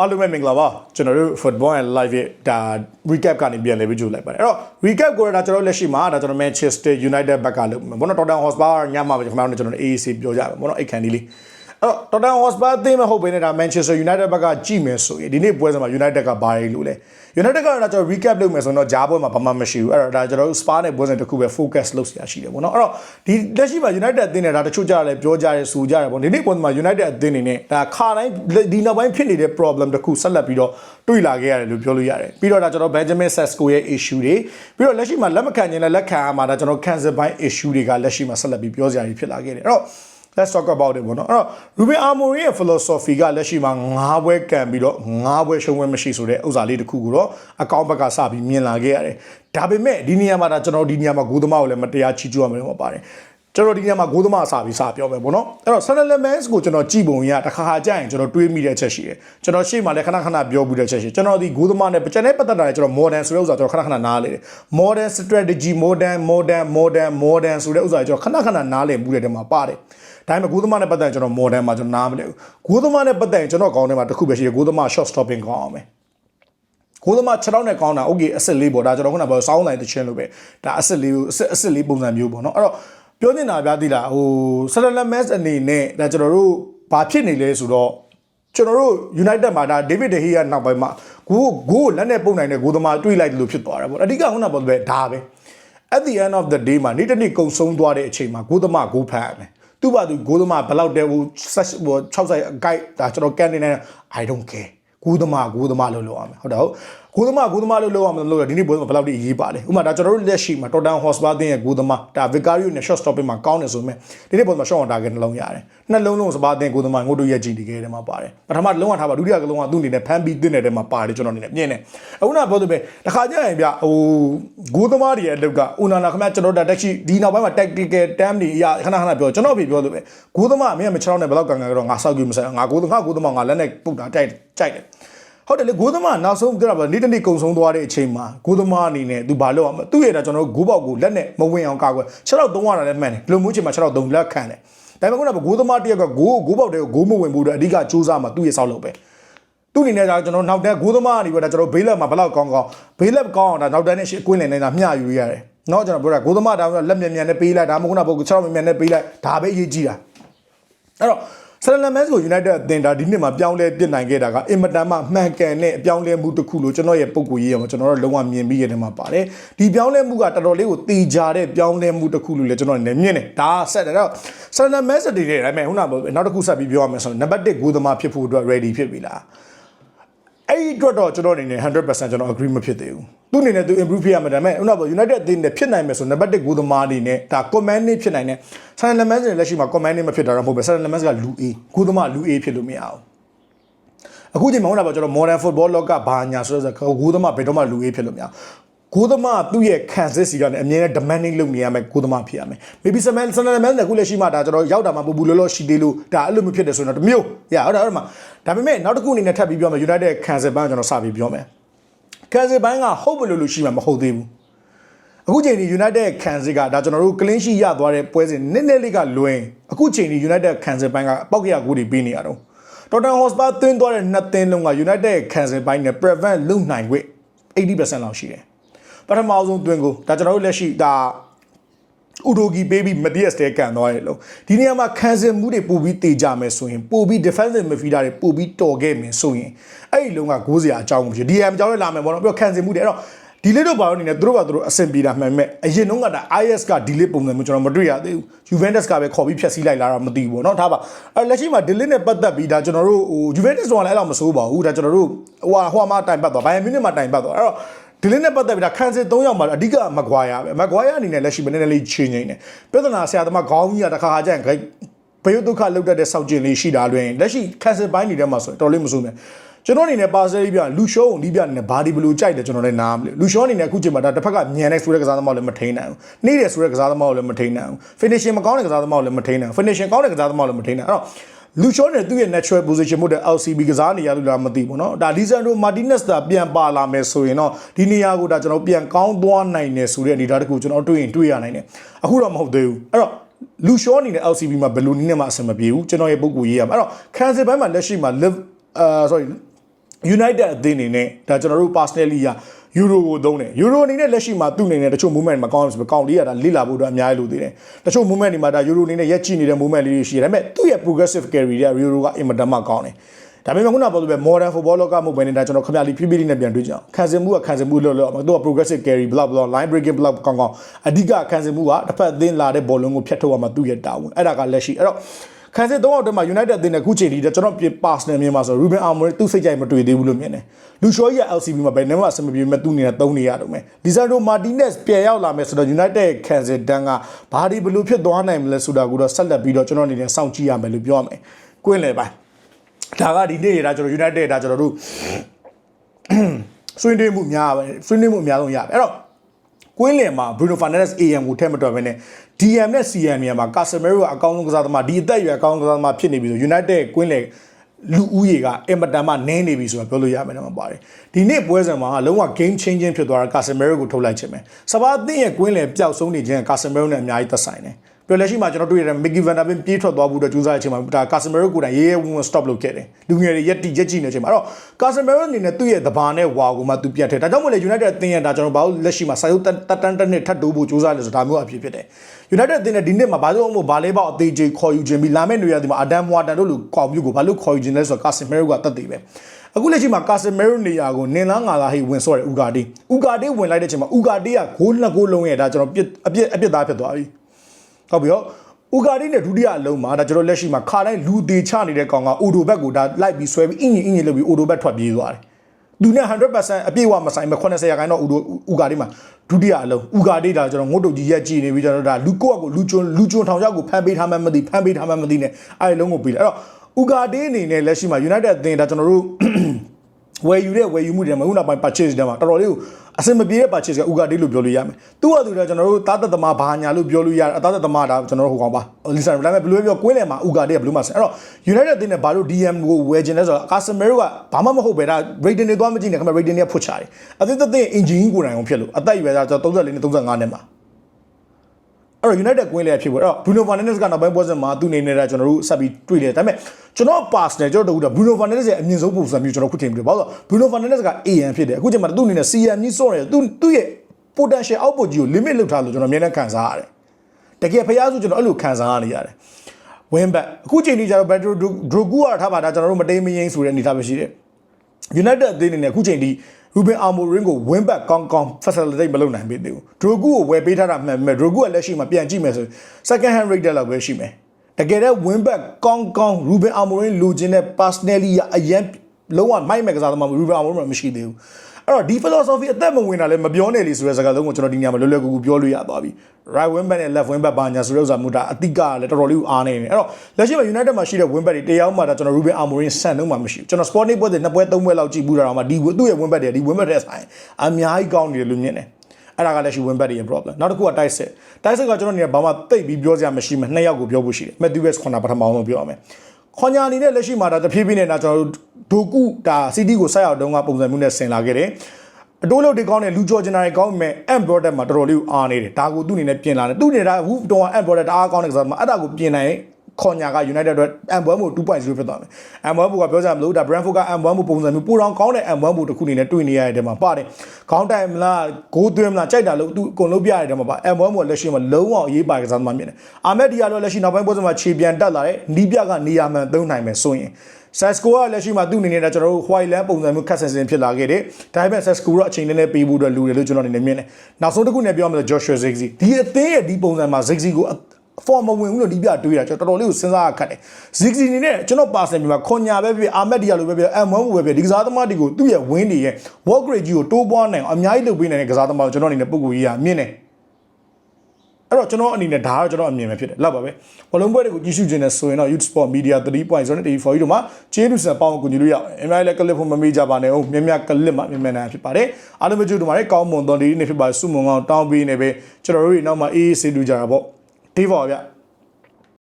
အားလုံးပဲမင်္ဂလာပါကျွန်တော်တို့ football and live ရဲ့ဒါ recap ကနေပြန်လည်ပြီးကြိုလိုက်ပါတယ်အဲ့တော့ recap ကိုဒါကျွန်တော်လက်ရှိမှာဒါကျွန်တော် Manchester United ဘက်ကလုပ်မယ်ဘောနော် Tottenham Hotspur ညမှာပဲကျွန်တော်တို့ကျွန်တော် AAC ပြောကြပါဘောနော်အိတ်ခန်ဒီလေးအဲ့ တော့ Tottenham Hotspur အသင်းမဟုတ်ဘဲနဲ့ဒါ Manchester United ဘက်ကကြည့်မယ်ဆိုရင်ဒီနေ့ပွဲစဉ်မှာ United ကဘာတွေလို့လဲ United ကတော့ကျွန်တော် recap လုပ်မယ်ဆိုတော့ဂျားပွဲမှာဘာမှမရှိဘူးအဲ့တော့ဒါကျွန်တော်တို့ Spa နဲ့ပွဲစဉ်တစ်ခုပဲ focus လုပ်စရာရှိတယ်ပေါ့နော်အဲ့တော့ဒီလက်ရှိမှာ United အသင်းနဲ့ဒါတချို့ကြတယ်ပြောကြတယ်ဆိုကြတယ်ပေါ့ဒီနေ့ပွဲမှာ United အသင်းနေနဲ့ဒါခါတိုင်းဒီနောက်ပိုင်းဖြစ်နေတဲ့ problem တစ်ခုဆက်လက်ပြီးတော့တွေ့လာခဲ့ရတယ်လို့ပြောလို့ရတယ်ပြီးတော့ဒါကျွန်တော် Benjamin Sesko ရဲ့ issue တွေပြီးတော့လက်ရှိမှာလက်မခံခြင်းနဲ့လက်ခံရမှာဒါကျွန်တော် cancel ပိုင်း issue တွေကလက်ရှိမှာဆက်လက်ပြီးပြောစရာတွေဖြစ်လာခဲ့တယ်အဲ့တော့ let's talk about it ပေါ့နော်အဲ့တော့ Ruben Amorim ရဲ့ philosophy ကလက်ရှိမှာ၅ဘွဲကံပြီးတော့၅ဘွဲရှုံးပွဲမရှိဆိုတဲ့ဥစ္စာလေးတစ်ခုကိုတော့အကောင့်ဘက်ကစပြီးမြင်လာခဲ့ရတယ်ဒါပေမဲ့ဒီနေရာမှာဒါကျွန်တော်ဒီနေရာမှာဂိုးသမားကိုလည်းမတရားချီးကျူးရမယ်လို့ပါတယ်ကျွန်တော်ဒီညမှာဂိုးသမားအစာပြီးစပြောမယ်ပေါ့နော်အဲ့တော့ Sunderland Mans ကိုကျွန်တော်ကြည့်ပုံရတခါခါကြရင်ကျွန်တော်တွေးမိတဲ့ချက်ရှိတယ်ကျွန်တော်ရှေ့မှာလည်းခဏခဏပြောဘူးတဲ့ချက်ရှိကျွန်တော်ဒီဂိုးသမားနဲ့ကျွန်တော်ပတ်သက်တာလည်းကျွန်တော် modern ဆိုတဲ့ဥစ္စာကျွန်တော်ခဏခဏနားလေတယ် modern strategy modern modern modern modern ဆိုတဲ့ဥစ္စာကျွန်တော်ခဏခဏနားလည်မှုတဲ့တဲမှာပါတယ် ဒါပေမဲ့ဂိုးသမားနဲ့ပတ်သက်ရင်ကျွန်တော် modern မှာကျွန်တော်နားမလဲဘူးဂိုးသမားနဲ့ပတ်သက်ရင်ကျွန်တော်ကောင်းတယ်မှာတစ်ခုပဲရှိတယ်ဂိုးသမား short stopping ကောင်းအောင်မယ်ကိုသမား6တောင်းနဲ့ကောင်းတာ okay အစ်စ်လေးပေါ့ဒါကျွန်တော်ခုနကပြောစောင်းလိုက်တဲ့ချင်းလို့ပဲဒါအစ်စ်လေးကိုအစ်စ်အစ်စ်လေးပုံစံမျိုးပေါ့နော်အဲ့တော့ပြောနေတာပြသေးလားဟို Sunderland Mets အနေနဲ့ဒါကျွန်တော်တို့ဘာဖြစ်နေလဲဆိုတော့ကျွန်တော်တို့ United မှာဒါ David De Gea နောက်ပိုင်းမှာဂိုးဂိုးလက်နဲ့ပုံနိုင်တဲ့ဂိုးသမားတွေးလိုက်လို့ဖြစ်သွားတာပေါ့အဓိကခုနကပြောပဲဒါပဲ at the end of the day မှာနေ့တစ်နေ့ကုံဆုံးသွားတဲ့အချိန်မှာဂိုးသမားဂိုးဖတ်ရမယ် သူ့ဘာသူဂိုးသမားဘယ်လောက်တဲဟိုဆက်ဟို6ဆိုင်အကိုက်ဒါကျွန်တော်ကန်နေနေ I don't care ဂိုးသမားဂိုးသမားလို့လုပ်ရမယ်ဟုတ်တယ်ဟုတ်ဂိုးသမားဂိုးသမားလို့လုပ်ရမယ်လို့ဒီနေ့ပွဲမှာဘယ်လောက်ထိအရေးပါလဲဥပမာဒါကျွန်တော်တို့လက်ရှိမှာ Tottenham Hotspur တင်းရဲ့ဂိုးသမားဒါ Vicario နဲ့ short stopping မှာကောင်းတယ်ဆိုပေမဲ့ဒီနေ့ပွဲမှာ short on target နှလုံးရတယ်နှလုံးလုံးစပါတင်းဂိုးသမားငို့တို့ရဲ့ကြည့်တကယ်တယ်မှာပါတယ်ပထမလုံးဝထားပါဒုတိယကလုံးကသူ့အနေနဲ့ဖမ်းပြီးတင်းတဲ့တဲမှာပါတယ်ကျွန်တော်အနေနဲ့မြင်တယ်အခုနကပြောသူပဲတခါကျရင်ဗျဟိုဂိုးသမားတွေရဲ့အလုပ်ကဦးနာနာခင်ဗျကျွန်တော်တို့တက်ရှိဒီနောက်ပိုင်းမှာ tactical term တွေအရခဏခဏပြောကျွန်တော်ပြပြောသူပဲဂိုးသမားမင်းကမချောင်းနဲ့ဘယ်လောက်ကန်ကန်ကတော့ငါစောက်ကြည့်မဆိုင်ငါဂိုးသမားဂိုးသမားငါလက်နဲ့ပုတ်တာတိုက်ကြိုက်တယ် ဟုတ်တယ်လေဂိုးသမားနောက်ဆုံးပြောတာပါနေ့တနေ့ကုံဆုံးသွားတဲ့အချိန်မှာဂိုးသမားအနေနဲ့သူဘာလုပ်အောင်သူ့ရဲ့ဒါကျွန်တော်တို့ဂိုးပေါက်ကိုလက်နဲ့မဝင်အောင်ကာကွယ်6တော့3ရတာလည်းမှန်တယ်ဘလို့မျိုးချိန်မှာ6တော့3လက်ခံတယ်ဒါပေမဲ့ခုနကဂိုးသမားတယောက်ကဂိုးဂိုးပေါက်တဲ့ကိုဂိုးမဝင်ဘူးတော့အဓိကစူးစမ်းမှာသူ့ရဲ့ဆောက်လုပ်ပဲသူ့အနေနဲ့ဒါကျွန်တော်နောက်တန်းဂိုးသမားကနေပြီးတော့ကျွန်တော်ဘေးလက်မှာဘလောက်ကောင်းကောင်းဘေးလက်ကောင်းအောင်ဒါနောက်တန်းနဲ့ရှေ့ကွင်းလင်နေတာမျှယူရတယ်နော်ကျွန်တော်ပြောတာဂိုးသမားဒါမှလက်မြန်မြန်နဲ့ပေးလိုက်ဒါမှမဟုတ်ခုနကပုံ6တော့မြန်မြန်နဲ့ပေးလိုက်ဒါပဲအရေးကြီးတာအဲ့တော့ ဆယ်လန်မက်စ်ကို United အသင်းဒါဒီနှစ်မှာပြောင်းလဲပြစ်နိုင်ခဲ့တာကအင်မတန်မှမှန်ကန်တဲ့အပြောင်းလဲမှုတစ်ခုလို့ကျွန်တော်ရဲ့ပုံကိုရေးရမှာကျွန်တော်တို့လုံးဝမြင်ပြီးရတဲ့မှာပါတယ်ဒီပြောင်းလဲမှုကတော်တော်လေးကိုတေချာတဲ့ပြောင်းလဲမှုတစ်ခုလို့လည်းကျွန်တော်လည်းမြင်တယ်ဒါဆက်တယ်တော့ဆယ်လန်မက်စ်တွေတဲ့ဒါပေမဲ့ခုနကနောက်တစ်ခုဆက်ပြီးပြောရမယ်ဆိုတော့နံပါတ်1ဂိုးသမားဖြစ်ဖို့အတွက် ready ဖြစ်ပြီလား အဲ့ဒီအတွက်တော့ကျွန်တော်အနေနဲ့100%ကျွန်တော် agree မဖြစ်သေးဘူးသူအနေနဲ့သူ improve ဖြစ်ရမှာဒါပေမဲ့ဥနာပေါ့ United အသင်းနဲ့ဖြစ်နိုင်မယ်ဆိုနံပါတ်1ဂိုးသမားအနေနဲ့ဒါ command နဲ့ဖြစ်နိုင်တယ် San Lemans နဲ့လက်ရှိမှာ command နဲ့မဖြစ်တာတော့မဟုတ်ပဲ San Lemans ကလူ A ဂိုးသမားလူ A ဖြစ်လို့မရအောင်အခုချိန်မှာဥနာပေါ့ကျွန်တော် modern football လောကဘာညာဆိုတော့ဂိုးသမားဘယ်တော့မှလူ A ဖြစ်လို့မရ အောင်ဂိုးသမားသူ့ရဲ့ခံစစ်စီကနေအမြဲတမ်း demanding လုပ်နေရမယ်ဂိုးသမားဖြစ်ရမယ် maybe San Lemans နဲ့ခုလက်ရှိမှာဒါကျွန်တော်ရောက်တာမှပူပူလောလောရှိသေးလို့ဒါအဲ့လိုမျိုးဖြစ်တယ်ဆိုတော့တမျိုးရဟုတ်တယ်ဟုတ်တယ်မှာဒါပေမဲ့နောက်တစ်ခုအနေနဲ့ထပ်ပြီးပြောမယ် United ခံစစ်ပန်းကျွန်တော်စပြီးပြောမယ်ကန်စီပိုင်းကဟုတ်မလို့လို့ရှိမှမဟုတ်သေးဘူးအခုချိန်ဒီ United ကန်စီကဒါကျွန်တော်တို့ clean sheet ရသွားတဲ့ပွဲစဉ်နည်းနည်းလေးကလွင်အခုချိန်ဒီ United ကန်စီပိုင်းကပောက်ကြရကိုတွေပေးနေရတော့ Tottenham Hotspur သွင်းသွားတဲ့နှစ်သင်းလုံးက United ကန်စီပိုင်းနဲ့ prevent လုပ်နိုင်ခွင့်80%လောက်ရှိတယ် ပထမအဆုံးသွင်းကိုဒါကျွန်တော်တို့လက်ရှိဒါဥဒိုဂီပေးပြီးမဒီယက်စတဲကန်သွားတယ်လို့ဒီနေရာမှာခံစင်မှုတွေပို့ပြီးတေကြမယ်ဆိုရင်ပို့ပြီး defensive midfielder တွေပို့ပြီးတော်ခဲ့မယ်ဆိုရင်အဲ့ဒီလုံးက6စရာအကြောင်းမရှိဒီဟမ်ကြောင်းလည်းလာမယ်ပေါ့နော်ပြီးတော့ခံစင်မှုတွေအဲ့တော့ဒီလေးတို့ဘာလို့နေလဲသူတို့ကသူတို့အဆင်ပြေတာမှန်မဲ့အရင်တုန်းကဒါ IS ကဒီလေးပုံစံမျိုးကျွန်တော်မတွေ့ရသေးဘူး Juventus ကပဲခေါ်ပြီးဖျက်ဆီးလိုက်လာတာမသိဘူးပေါ့နော်ထားပါအဲ့လက်ရှိမှာဒီလေးနဲ့ပတ်သက်ပြီးဒါကျွန်တော်တို့ဟို Juventus တော့လည်းအဲ့လောက်မစိုးပါဘူးဒါကျွန်တော်တို့ဟိုဟိုမှာတိုင်ပတ်သွားဘိုင်ယန်မြူးနစ်မှာတိုင်ပတ်သွားအဲ့တော့ ဒီလင်းနဲ့ပတ်သက်ပြီးဒါခံစစ်၃ယောက်မှာအဓိကမကွာရပဲမကွာရအနေနဲ့လက်ရှိမနေနဲ့လေးချင်းချင်းနေပြဿနာဆရာသမားခေါင်းကြီးကတစ်ခါခါကျရင်ဂိတ်ဘယုဒုက္ခလောက်တတ်တဲ့စောက်ကျင်လေးရှိတာလွင်လက်ရှိခံစစ်ပိုင်းနေတဲ့မှာဆိုတော်လေးမဆိုးနဲ့ကျွန်တော်အနေနဲ့ပါဆယ်ပြလူရှောကိုနီးပြနေတဲ့ဘာဒီဘလူကြိုက်တယ်ကျွန်တော်လည်းနားမလဲလူရှောအနေနဲ့အခုချိန်မှာဒါတစ်ဖက်ကညံနေဆိုတဲ့ကစားသမားလည်းမထိန်နိုင်ဘူးနှိမ့်တယ်ဆိုတဲ့ကစားသမားလည်းမထိန်နိုင်ဘူး finishing မကောင်းတဲ့ကစားသမားလည်းမထိန်နိုင်ဘူး finishing ကောင်းတဲ့ကစားသမားလည်းမထိန်နိုင်အဲ့တော့ လူရှောနဲ့သူ့ရဲ့ natural position မို့တဲ့ LCB ကစားနေရလို့လားမသိဘူးเนาะဒါလီဇန်ဒိုမာတီနက်စ်သာပြန်ပါလာမယ်ဆိုရင်တော့ဒီနေရာကိုဒါကျွန်တော်ပြန်ကောင်းသွားနိုင်တယ်ဆိုတဲ့အနေအထားတခုကျွန်တော်တွေ့ရင်တွေ့ရနိုင်တယ်အခုတော့မဟုတ်သေးဘူးအဲ့တော့လူရှောအနေနဲ့ LCB မှာဘယ်လိုနည်းနဲ့မှအဆင်မပြေဘူးကျွန်တော်ရဲ့ပုံကူရေးရမှာအဲ့တော့ခံစစ်ပိုင်းမှာလက်ရှိမှာ live အာ sorry United အသင်းအနေနဲ့ဒါကျွန်တော်တို့ personally ရ ယူရိုကိုသုံးတယ်ယူရိုအနေနဲ့လက်ရှိမှာသူ့အနေနဲ့တချို့ movement တွေမကောင်းဘူးဆိုတော့ကောင်းလေးရတာလိလာဖို့အတွက်အများကြီးလိုသေးတယ်တချို့ movement တွေမှာဒါယူရိုအနေနဲ့ရက်ကြည့်နေတဲ့ movement လေးတွေရှိတယ်ဒါပေမဲ့သူ့ရဲ့ progressive carry တွေကယူရိုကအင်မတန်မှကောင်းတယ်ဒါပေမဲ့ခုနကပြောလို့ပဲ modern football လောကမှုပဲနေတာကျွန်တော်ခမရလေးဖြည်းဖြည်းလေးနဲ့ပြန်တွေ့ကြအောင်ခံစင်မှုကခံစင်မှုလို့လို့သူက progressive carry block block line breaking block ကောင်းကောင်းအဓိကခံစင်မှုကတစ်ဖက်အသင်းလာတဲ့ဘောလုံးကိုဖျက်ထုတ်ရမှာသူ့ရဲ့တာဝန်အဲ့ဒါကလက်ရှိအဲ့တော့ ခံစစ်သုံးအောင်တည်းမှာ United အသင်းနဲ့အခုချိန်ထိကျွန်တော်ပြ pass နဲ့မြင်မှာဆို Ruben Amorim သူ့စိတ်ကြိုက်မတွေ့သေးဘူးလို့မြင်တယ်လူရှောကြီးက LCB မှာဘယ်နှမအဆင်မပြေမဲ့သူ့နေနဲ့သုံးနေရတော့မယ် Lisandro Martinez ပြန်ရောက်လာမယ်ဆိုတော့ United ခံစစ်တန်းကဘာဒီဘယ်လိုဖြစ်သွားနိုင်မလဲဆိုတာကိုတော့ဆက်လက်ပြီးတော့ကျွန်တော်အနေနဲ့စောင့်ကြည့်ရမယ်လို့ပြောရမယ်ကွင်းလေပိုင်းဒါကဒီနေ့ရတာကျွန်တော် United ဒါကျွန်တော်တို့ဆွေးနွေးမှုများပဲဆွေးနွေးမှုအများဆုံးရပဲအဲ့တော့ ကွင်းလယ်မှာ Bruno Fernandes AM ကိုထည့်မတော်ဘဲနဲ့ DM နဲ့ CM နေရာမှာ Casemiro ကအကောင်းဆုံးကစားသမားဒီအသက်အရွယ်အကောင်းဆုံးကစားသမားဖြစ်နေပြီဆို United ကွင်းလယ်လူဦးရေကအင်မတန်မှနည်းနေပြီဆိုတာပြောလို့ရမယ်နော်ပါတယ်ဒီနေ့ပွဲစဉ်မှာလုံးဝ game changing ဖြစ်သွားတာ Casemiro ကိုထုတ်လိုက်ခြင်းပဲစပါးအသင်းရဲ့ကွင်းလယ်ပျောက်ဆုံးနေခြင်း Casemiro နဲ့အများကြီးသက်ဆိုင်တယ် ပြလက်ရှိမှာကျွန်တော်တွေ့ရတဲ့ Mickey Van Der Beek ပြေးထွက်သွားဖို့အတွက်ကြိုးစားတဲ့အချိန်မှာဒါ Casemiro ကိုယ်တိုင်ရေးရဲဝန်းဝန်း stop လုပ်ခဲ့တယ်လူငယ်တွေရက်တိရက်ကြည့်နေတဲ့အချိန်မှာအဲ့တော့ Casemiro အနေနဲ့သူ့ရဲ့သဘာနဲ့ဝါကိုမှသူပြတ်ထဲဒါကြောင့်မို့လေ United အသင်းရတာကျွန်တော်ဘာလို့လက်ရှိမှာစာရုပ်တက်တန်းတစ်နှစ်ထပ်တိုးဖို့ကြိုးစားလဲဆိုဒါမျိုးအဖြစ်ဖြစ်တယ် United အသင်းနဲ့ဒီနှစ်မှာဘာလို့မို့ဘာလဲပေါ့အသေးချေခေါ်ယူခြင်းပြီးလာမယ့်နေရာဒီမှာ Adam Water တို့လူခေါ်ပြီးကိုဘာလို့ခေါ်ယူခြင်းလဲဆိုတော့ Casemiro ကတက်သေးပဲအခုလက်ရှိမှာ Casemiro နေရာကိုနင်လားငါလားဟိဝင်ဆော့တယ် Ugarte Ugarte ဝင်လိုက်တဲ့အချိန်မှာ Ugarte ကဂိုးနှစ်ဂိုးလုံးရဲ့ဒါကျွန်တော်ပြစ်အပြစ်အပြစ်သားဖြစ်သွားပြီ ဟုတ်ပြီရောဥကာဒီနဲ့ဒုတိယအလုံးမှာဒါကျွန်တော်လက်ရှိမှာခါတိုင်းလူသေးချနေတဲ့ကောင်ကအိုဒိုဘက်ကိုဒါလိုက်ပြီးဆွဲပြီးအင်ကြီးအင်ကြီးလုပ်ပြီးအိုဒိုဘက်ထွက်ပြေးသွားတယ်။သူနဲ့100%အပြည့်အဝမဆိုင်မဲ့80ရာခိုင်တော့ဥဒိုဥကာဒီမှာဒုတိယအလုံးဥကာဒီဒါကျွန်တော်ငုတ်တုတ်ကြီးရက်ကြည့်နေပြီးကျွန်တော်ဒါလူကိုကကိုလူကျွန်းလူကျွန်းထောင်ချောက်ကိုဖမ်းပေးထားမှမသိဖမ်းပေးထားမှမသိနဲ့အဲ့လုံးကိုပြီးတယ်အဲ့တော့ဥကာဒီအနေနဲ့လက်ရှိမှာ United အသင်းဒါကျွန်တော်တို့ ဝယ်ယူတဲ့ဝယ်ယူမှုတွေမှာခုနောက်ပိုင်း purchase တွေမှာတော်တော်လေးကိုအစင်မပြေတဲ့ purchase ကဥကာဒေးလို့ပြောလို့ရမယ်။သူ့ဟာသူကကျွန်တော်တို့သားသက်သမားဘာညာလို့ပြောလို့ရတယ်အသားသက်သမားဒါကျွန်တော်တို့ဟိုကောင်ပါ။လီဆန်ဒါပေမဲ့ဘယ်လိုပြောကွင်းလယ်မှာဥကာဒေးကဘယ်လိုမှဆန်အဲ့တော့ United အသင်းနဲ့ဘာလို့ DM ကိုဝယ်ခြင်းလဲဆိုတော့ Casemiro ကဘာမှမဟုတ်ပဲဒါ rating တွေသွားမကြည့်နဲ့ခင်ဗျ rating တွေကဖွတ်ချတယ်။အသင်းသက်သင်း engine ကိုယ်တိုင်အောင်ဖြစ်လို့အသက်အရွယ်ကကျွန်တော်34နဲ့35နဲ့မှာ အဲ့တော့ United ကွင်းလေဖြစ်ဘူးအဲ့တော့ Bruno Fernandes ကနောက်ပိုင်းပွဲစဉ်မှာသူ့အနေနဲ့ဒါကျွန်တော်တို့ဆက်ပြီးတွေ့တယ်ဒါပေမဲ့ကျွန်တော် pass နဲ့ကျွန်တော်တို့က Bruno Fernandes ရဲ့အမြင့်ဆုံးပုံစံမျိုးကျွန်တော်ခုထင်ပြီးဘာလို့လဲ Bruno Fernandes က AM ဖြစ်တယ်အခုချိန်မှာသူ့အနေနဲ့ CM ကြီးစော့တယ်သူသူ့ရဲ့ potential output ကြီးကို limit လုပ်ထားလို့ကျွန်တော်အမြဲတမ်းခံစားရတယ်တကယ်ဖျားစုကျွန်တော်အဲ့လိုခံစားရနေရတယ်ဝင်းဘက်အခုချိန်ကြီးကျတော့ Pedro Drogu ကထားပါတာကျွန်တော်တို့မတိမ်မယိန်းဆိုတဲ့အနေအထားပဲရှိတယ် United အသင်းအနေနဲ့အခုချိန်ထိ ရူဘင်အာမိုရင်ကိုဝင်းဘက်ကောင်းကောင်း facilitate မလုပ်နိုင်သေးဘူးဒရိုဂူကိုဝယ်ပေးထားတာမှန်ပေမဲ့ဒရိုဂူကလက်ရှိမှာပြန်ကြည့်မယ်ဆို second hand rate လောက်ပဲရှိမယ်တကယ်တော့ဝင်းဘက်ကောင်းကောင်းရူဘင်အာမိုရင်လိုချင်တဲ့ personally အရင်လုံးဝမိုက်မဲ့ကစားသမားရူဘင်အာမိုရင်မရှိသေးဘူး အဲ့တော့ဒီ philosophy အသက်မဝင်တာလည်းမပြောနဲ့လေဆိုတဲ့စကားလုံးကိုကျွန်တော်ဒီညမှာလွယ်လွယ်ကူကူပြောလို့ရသွားပြီ right wing back နဲ့ left wing back ဘာညာဆိုတဲ့ဥစ္စာမျိုးဒါအတိကလည်းတော်တော်လေးကိုအားနေတယ်အဲ့တော့လက်ရှိမှာ United မှာရှိတဲ့ wing back တွေတရားမှဒါကျွန်တော် Ruben Amorim ဆန်တော့မှမရှိဘူးကျွန်တော် Sporting ပွဲတွေနှစ်ပွဲသုံးပွဲလောက်ကြည့်ဘူးတာတော့မှဒီသူ့ရဲ့ wing back တွေဒီ wing back တွေဆိုင်အများကြီးကောင်းနေတယ်လို့မြင်တယ်အဲ့ဒါကလည်းရှိ win bet ရဲ့ problem နောက်တစ်ခုက tight set tight set ကကျွန်တော်နေဘာမှတိတ်ပြီးပြောစရာမရှိမှနှစ်ယောက်ကိုပြောဖို့ရှိတယ် Matthew West ခွန်တာပထမအောင်ပြောရမယ် ခွန်ညာအနေနဲ့လက်ရှိမှာဒါတဖြည်းဖြည်းနဲ့ဒါကျွန်တော်တို့ဒိုကုဒါ CD ကိုဆက်ရောက်တုန်းကပုံစံမျိုးနဲ့ဆင်လာခဲ့တယ်အတိုးလို့ဒီကောင်းတဲ့လူကြော်ဂျင်နာတွေကောင်းမဲ့ amp product မှာတော်တော်လေးကိုအားနေတယ်ဒါကိုသူ့အနေနဲ့ပြင်လာတယ်သူ့အနေနဲ့ဟူတော့ amp product တအားကောင်းတဲ့ကစားမှာအဲ့ဒါကိုပြင်နိုင် ခေါ်ညာက United အတွက် M1 မို့2.0ဖြစ်သွားမယ် M1 မို့ကပြောကြမလို့ဒါ Brentford က M1 မို့ပုံစံမျိုးပိုတောင်ကောင်းတဲ့ M1 မို့တစ်ခုအနေနဲ့တွေ့နေရတဲ့တဲမှာပါတယ်ခေါင်းတိုင်မလားဂိုးသွင်းမလားကြိုက်တာလို့သူအကုန်လုံးပြရတဲ့တဲမှာပါ M1 မို့လက်ရှိမှာလုံးဝအရေးပါကစားသမားမြင်တယ်အာမက်ဒီယာတော့လက်ရှိနောက်ပိုင်းပွဲစဉ်မှာခြေပြန်တက်လာတယ်နီးပြကနေရာမှန်သုံးနိုင်မယ်ဆိုရင် Sesco ကလက်ရှိမှာသူ့အနေနဲ့ကျွန်တော်တို့ white land ပုံစံမျိုးခက်ဆင်ဆင်ဖြစ်လာခဲ့တယ်။ဒါပေမဲ့ Sesco တော့အချိန်နည်းနည်းပေးဖို့အတွက်လူတယ်လို့ကျွန်တော်အနေနဲ့မြင်တယ်။နောက်ဆုံးတစ်ခုနဲ့ပြောရမယ်ဆို Joshua Ziggy ဒီအသင်းရဲ့ဒီပုံစံမှာ Ziggy ကို form မဝင်ဘူးလို့ဒီပြတွေးတာကျွန်တော်တော်တော်လေးကိုစဉ်းစားရခက်တယ်။ Ziggy အနေနဲ့ကျွန်တော် personal မှာခွန်ညာပဲဖြစ်အာမက်ဒီယာလိုပဲဖြစ် M1 ပဲဖြစ်ဒီကစားသမားတွေကိုသူ့ရဲ့ win တွေရဲ့ work rate ကြီးကိုတိုးပွားနိုင်အောင်အများကြီးလုပ်ပေးနိုင်တဲ့ကစားသမားကိုကျွန်တော်အနေနဲ့ပုံကိုကြီးရမြင်တယ်။အဲ့တော့ကျွန်တော်အနေနဲ့ဒါကတော့ကျွန်တော်အမြင်ပဲဖြစ်တယ်လောက်ပါပဲဘလုံးပွဲတွေကိုကြည့်ရှုခြင်းနဲ့ဆိုရင်တော့ Youth Sport Media 3.0နဲ့ TV4 တို့မှာကျေးဇူးဆက်ပေါင်းကိုကြည့်လို့ရအောင်အများကြီးလည်း clip ဖို့မမေ့ကြပါနဲ့ဟုတ်မြင်မြ clip မှာမြင်မြနိုင်ဖြစ်ပါတယ်အားလုံးပဲကြည့်တို့မှာလည်းကောင်းမွန်တော်ဒီနေ့ဖြစ်ပါစုမုံကောင်းတောင်းပေးနေပဲကျွန်တော်တို့ဒီနောက်မှာအေးအေးဆေးတူကြတာပေါ့ TV4 ဗျ